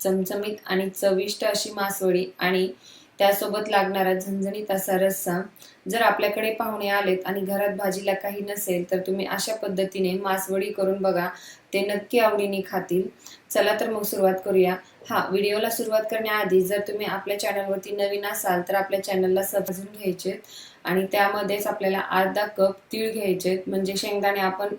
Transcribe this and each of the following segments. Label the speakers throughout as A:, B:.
A: चमचमीत आणि चविष्ट अशी मासवडी आणि त्यासोबत लागणारा झणझणीत असा रस्सा जर आपल्याकडे पाहुणे आलेत आणि घरात भाजीला काही नसेल तर तुम्ही अशा पद्धतीने मासवडी करून बघा. ते नक्की आवडीने खातील. चला तर मग सुरुवात करूया. हा व्हिडिओला सुरुवात करण्याआधी जर तुम्ही आपल्या चॅनलवरती नवीन असाल तर आपल्या चॅनलला सबस्क्राईब घ्यायचेत आणि त्यामध्येच आपल्याला अर्धा कप तीळ घ्यायचेत. म्हणजे शेंगदाणे आपण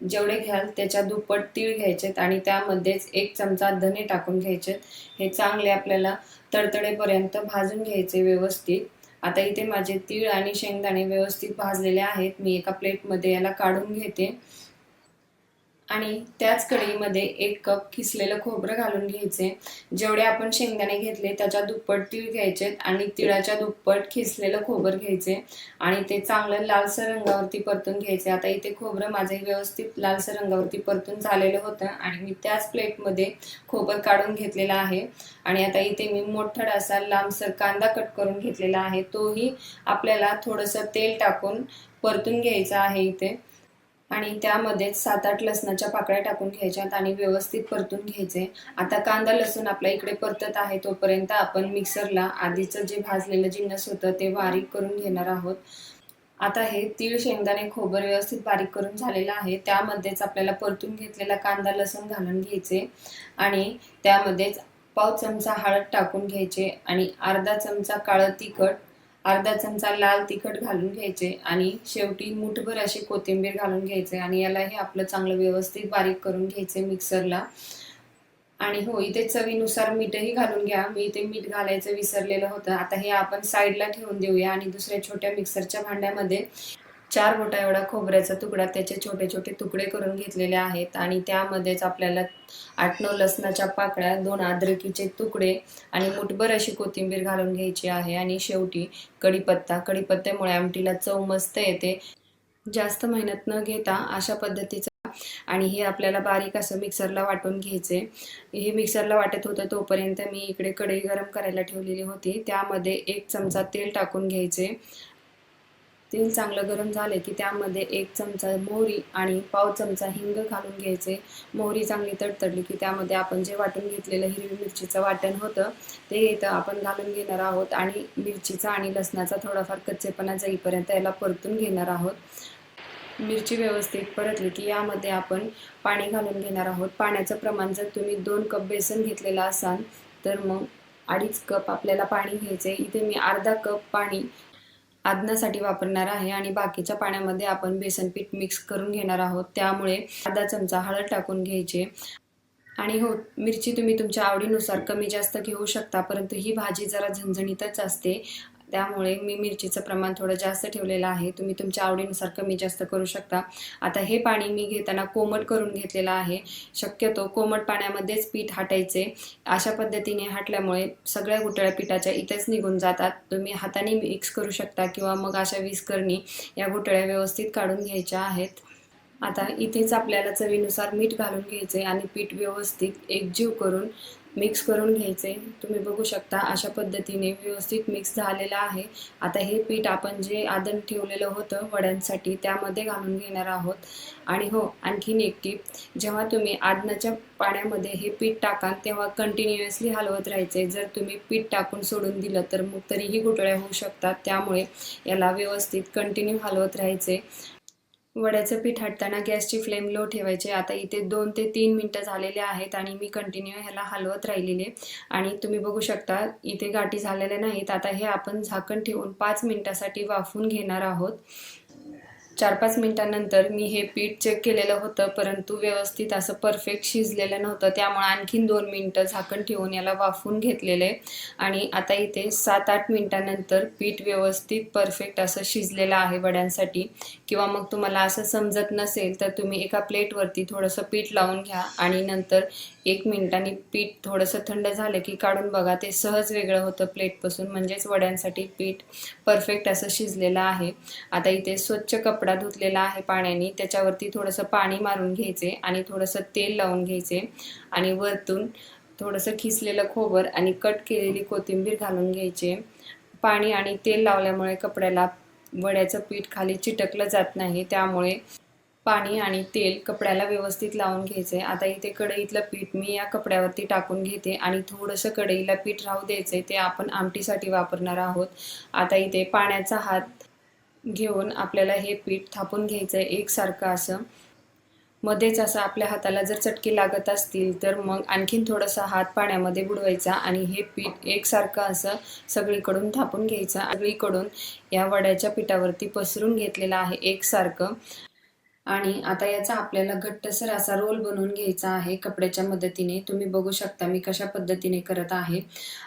A: जेवढे घ्याल त्याच्या दुप्पट तीळ घ्यायचेत आणि त्यामध्येच एक चमचा धने टाकून घ्यायचेत हे चांगले आपल्याला तडतडेपर्यंत भाजून घ्यायचे व्यवस्थित. आता इथे माझे तीळ आणि शेंगदाणे व्यवस्थित भाजलेले आहेत. मी एका प्लेटमध्ये याला काढून घेते. आणि त्याच कढईमध्ये एक कप खिसलेलं खोबरं घालून घ्यायचे. जेवढे आपण शेंगदाणे घेतले त्याच्या दुप्पट तीळ घ्यायचे आणि तिळाच्या दुप्पट खिसलेलं खोबर घ्यायचे आणि ते चांगलं लालसर रंगावरती परतून घ्यायचे. आता इथे खोबरं माझं व्यवस्थित लालसर रंगावरती परतून झालेलं होतं आणि मी त्याच प्लेटमध्ये खोबर काढून घेतलेला आहे. आणि आता इथे मी मोठा असा लांबसर कांदा कट करून घेतलेला आहे. तोही आपल्याला थोडंसं तेल टाकून परतून घ्यायचा आहे इथे. आणि त्यामध्येच सात आठ लसणाच्या पाकळ्या टाकून घ्यायच्यात आणि व्यवस्थित परतून घ्यायचे. आता कांदा लसूण आपल्या इकडे परतत आहे तोपर्यंत आपण मिक्सरला आधीचं जे भाजलेलं जिन्नस होतं ते बारीक करून घेणार आहोत. आता हे तीळ शेंगदाणे खोबर व्यवस्थित बारीक करून झालेलं आहे. त्यामध्येच आपल्याला परतून घेतलेला कांदा लसूण घालून घ्यायचे आणि त्यामध्येच पाव चमचा हळद टाकून घ्यायचे आणि अर्धा चमचा काळं तिखट अर्धा चमचा लाल तिखट घालून घ्यायचे आणि शेवटी मुठभर अशी कोथिंबीर घालून घ्यायचे आणि याला हे आपलं चांगलं व्यवस्थित बारीक करून घ्यायचे मिक्सरला. आणि हो इथे चवीनुसार मीठही घालून घ्या. मी इथे मीठ घालायचं विसरलेलं होतं. आता हे आपण साईडला ठेवून देऊया आणि दुसऱ्या छोट्या मिक्सरच्या भांड्यामध्ये चार बोटा एवढा खोबऱ्याचा तुकडा त्याचे छोटे छोटे तुकडे करून घेतलेले आहेत आणि त्यामध्येच आपल्याला आठ नऊ लसणाच्या पाकळ्या दोन अद्रकीचे तुकडे आणि मुठभर अशी कोथिंबीर घालून घ्यायची आहे. आणि शेवटी कढीपत्ता. कढीपत्त्यामुळे आमटीला चव मस्त येते. जास्त मेहनत न घेता अशा पद्धतीचं आणि हे आपल्याला बारीक असं मिक्सरला वाटून घ्यायचे. हे मिक्सरला वाटत होतं तोपर्यंत मी इकडे कढई गरम करायला ठेवलेली होती. त्यामध्ये एक चमचा तेल टाकून घ्यायचे. तेल चांगलं गरम झाले की त्यामध्ये एक चमचा मोहरी आणि पाव चमचा हिंग घालून घ्यायचे. मोहरी चांगली तडतडली की त्यामध्ये आपण जे वाटून घेतलेलं हिरवी मिरचीचं वाटण होतं ते इथं आपण घालून घेणार आहोत आणि मिरचीचा आणि लसणाचा थोडाफार कच्चेपणा जाईपर्यंत याला परतून घेणार आहोत. मिरची व्यवस्थित परतली की यामध्ये आपण पाणी घालून घेणार आहोत. पाण्याचं प्रमाण जर तुम्ही दोन कप बेसन घेतलेलं असाल तर मग अडीच कप आपल्याला पाणी घ्यायचे इथे मी अर्धा कप पाणी आदनासाठी वापरणार आहे आणि बाकीच्या पाण्यामध्ये आपण बेसन पीठ मिक्स करून घेणार आहोत. त्यामुळे अर्धा चमचा हळद टाकून घ्यायचे. आणि हो मिरची तुम्ही तुमच्या आवडीनुसार कमी जास्त घेऊ शकता परंतु ही भाजी जरा झणझणीतच असते. त्यामुळे मी मिरचीचं प्रमाण थोडं जास्त ठेवलेलं आहे. तुम्ही तुमच्या आवडीनुसार कमी जास्त करू शकता. आता हे पाणी मी घेताना कोमट करून घेतलेलं आहे. शक्यतो कोमट पाण्यामध्येच पीठ हाटायचे. अशा पद्धतीने हाटल्यामुळे सगळ्या गुटळ्या पिठाच्या इथेच निघून जातात. तुम्ही हाताने मिक्स करू शकता किंवा मग अशा विस्करणी या गुटळ्या व्यवस्थित काढून घ्यायच्या आहेत. आता इथेच आपल्याला चवीनुसार मीठ घालून घ्यायचे आणि पीठ व्यवस्थित एकजीव करून मिक्स करून घ्यायचे. तुम्ही बघू शकता अशा पद्धतीने व्यवस्थित मिक्स झालेलं आहे. आता हे पीठ आपण जे आदन ठेवलेलं होतं वड्यांसाठी त्यामध्ये घालून घेणार आहोत. आणि हो आणखीन एक टीप जेव्हा तुम्ही आदनाच्या पाण्यामध्ये हे पीठ टाकाल तेव्हा कंटिन्युअसली हलवत राहायचे. जर तुम्ही पीठ टाकून सोडून दिलं तर मग तरीही गुटळ्या होऊ शकतात. त्यामुळे याला व्यवस्थित कंटिन्यू हलवत राहायचे. वड्याचं पीठ हटताना गॅसची फ्लेम लो ठेवायची. आता इथे दोन ते तीन मिनटं झालेले आहेत आणि मी कंटिन्यू ह्याला हलवत राहिलेले. आणि तुम्ही बघू शकता इथे गाठी झालेल्या नाहीत. आता हे आपण झाकण ठेवून पाच मिनटासाठी वाफवून घेणार आहोत. चार पाच मिनटानंतर मी हे पीठ चेक केलेलं होतं परंतु व्यवस्थित असं परफेक्ट शिजलेलं नव्हतं. त्यामुळे आणखीन दोन मिनटं झाकण ठेवून याला वाफवून घेतलेलं. आहे आणि आता इथे सात आठ मिनटानंतर पीठ व्यवस्थित परफेक्ट असं शिजलेलं आहे वड्यांसाठी. किंवा मग तुम्हाला असं समजत नसेल तर तुम्ही एका प्लेटवरती थोडंसं पीठ लावून घ्या आणि नंतर एक मिनिटांनी पीठ थोडंसं थंड झालं की काढून बघा ते सहज वेगळं होतं प्लेटपासून. म्हणजेच वड्यांसाठी पीठ परफेक्ट असं शिजलेलं आहे. आता इथे स्वच्छ कपडा धुतलेला आहे पाण्याने. त्याच्यावरती थोडंसं पाणी मारून घ्यायचे आणि थोडंसं तेल लावून घ्यायचे आणि वरतून थोडंसं खिसलेलं खोबर आणि कट केलेली कोथिंबीर घालून घ्यायचे. पाणी आणि तेल लावल्यामुळे कपड्याला वड्याचं पीठ खाली चिटकलं जात नाही. त्यामुळे पाणी आणि तेल कपड्याला व्यवस्थित लावून घ्यायचे. आता इथे कढईतलं पीठ मी या कपड्यावरती टाकून घेते आणि थोडंसं कढईला पीठ राहू द्यायचे ते आपण आमटीसाठी वापरणार आहोत. आता इथे पाण्याचा हात घेऊन आपल्याला हे पीठ थापून घ्यायचं आहे एकसारखं असं. मध्येच असं आपल्या हाताला जर चटके लागत असतील तर मग आणखीन थोडासा हात पाण्यामध्ये बुडवायचा आणि हे पीठ एकसारखं असं सगळीकडून थापून घ्यायचं. सगळीकडून या वड्याच्या पिठावरती पसरून घेतलेलं आहे एकसारखं. आणि आता याचा आपल्याला घट्टसर असा रोल बनवून घ्यायचा आहे कपड्याच्या मदतीने. तुम्ही बघू शकता मी कशा पद्धतीने करत आहे.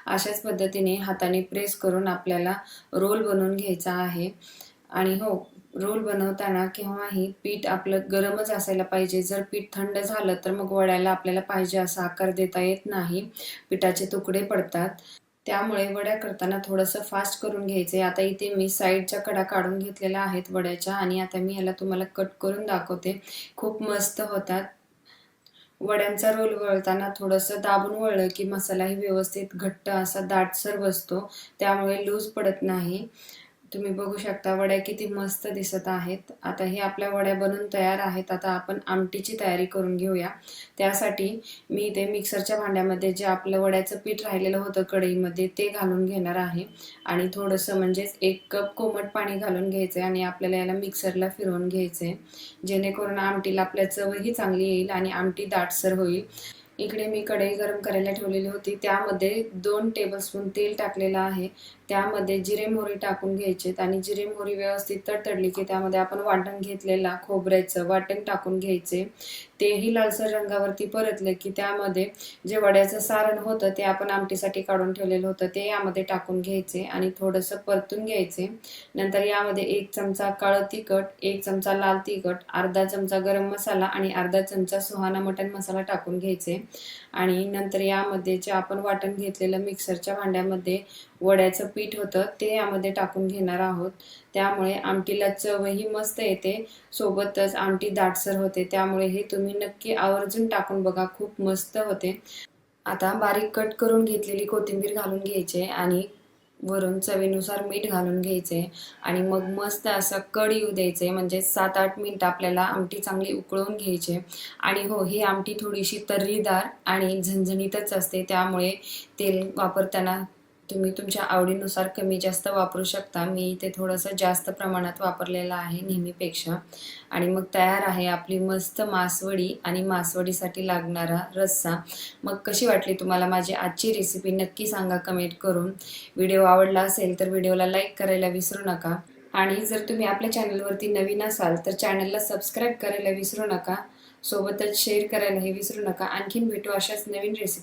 A: अशाच पद्धतीने हाताने प्रेस करून आपल्याला रोल बनवून घ्यायचा आहे. आणि हो रोल बनवताना केव्हाही पीठ आपलं गरमच असायला पाहिजे. जर पीठ थंड झालं तर मग वळायला आपल्याला पाहिजे असा आकार देता येत नाही. पिठाचे तुकडे पडतात. त्यामुळे वड्या करताना थोडंसं फास्ट करून घ्यायचे. आता इथे मी साईडच्या कडा काढून घेतलेल्या आहेत वड्याच्या आणि आता मी ह्याला तुम्हाला कट करून दाखवते. खूप मस्त होतात. वड्यांचा रोल वळताना थोडंसं दाबून वळलं की मसालाही व्यवस्थित घट्ट असा दाटसर बसतो. त्यामुळे लूज पडत नाही. तुम्ही बघू शकता वड्या किती मस्त दिसत आहेत. आता हे आपल्या वड्या बनून तयार आहेत. आता आपण आमटीची तयारी करून घेऊया. त्यासाठी मी ते मिक्सरच्या भांड्यामध्ये जे आपलं वड्याचं पीठ राहिलेलं होतं कढईमध्ये ते घालून घेणार आहे. आणि थोडंसं म्हणजेच एक कप कोमट पाणी घालून घ्यायचं आहे आणि आपल्याला याला मिक्सरला फिरवून घ्यायचं आहे जेणेकरून आमटीला आपल्या चवही चांगली येईल आणि आमटी दाटसर होईल. इकडे मी कढई गरम करायला ठेवलेली होती. त्यामध्ये दोन टेबलस्पून तेल टाकलेलं आहे. त्यामध्ये जिरे मोहरी टाकून घ्यायचेत आणि जिरे मोहरी व्यवस्थित तडतडली की त्यामध्ये आपण वाटण घेतलेला खोबऱ्याचं वाटण टाकून घ्यायचे. तेही लालसर रंगावरती परतले की त्यामध्ये जे वड्याचं सारण होतं ते आपण आमटीसाठी काढून ठेवलेलं होतं ते यामध्ये टाकून घ्यायचे आणि थोडंसं परतून घ्यायचे. नंतर यामध्ये एक चमचा काळं तिखट एक चमचा लाल तिखट अर्धा चमचा गरम मसाला आणि अर्धा चमचा सुहाना मटण मसाला टाकून घ्यायचे. आणि नंतर यामध्ये जे आपण वाटण घेतलेलं मिक्सरच्या भांड्यामध्ये वड्याचं पीठ होतं ते यामध्ये टाकून घेणार आहोत. त्यामुळे आमटीला चवही मस्त येते. सोबतच आमटी दाटसर होते. त्यामुळे हे तुम्ही तुम्ही नक्की आवर्जून टाकून बघा खूप मस्त होते. आता बारीक कट करून घेतलेली कोथिंबीर घालून घ्यायचे आणि वरून चवीनुसार मीठ घालून घ्यायचे आणि मग मस्त असं कड येऊ द्यायचे म्हणजे सात आठ मिनटं आपल्याला आमटी चांगली उकळून घ्यायचे आणि हो ही आमटी थोडीशी तर्रीदार आणि झणझणीतच असते त्यामुळे तेल वापरताना तुम्ही तुमच्या आवडीनुसार कमी जास्त वापरू शकता. मी इथे थोडंसं जास्त प्रमाणात वापरलेलं आहे नेहमीपेक्षा. आणि मग तयार आहे आपली मस्त मासवडी आणि मासवडीसाठी लागणारा रस्सा. मग कशी वाटली तुम्हाला माझी आजची रेसिपी नक्की सांगा कमेंट करून. व्हिडिओ आवडला असेल तर व्हिडिओला लाईक करायला विसरू नका. आणि जर तुम्ही आपल्या चॅनलवरती नवीन असाल तर चॅनलला सबस्क्राईब करायला विसरू नका. सोबतच शेअर करायलाही विसरू नका. आणखीन भेटू अशाच नवीन रेसिपी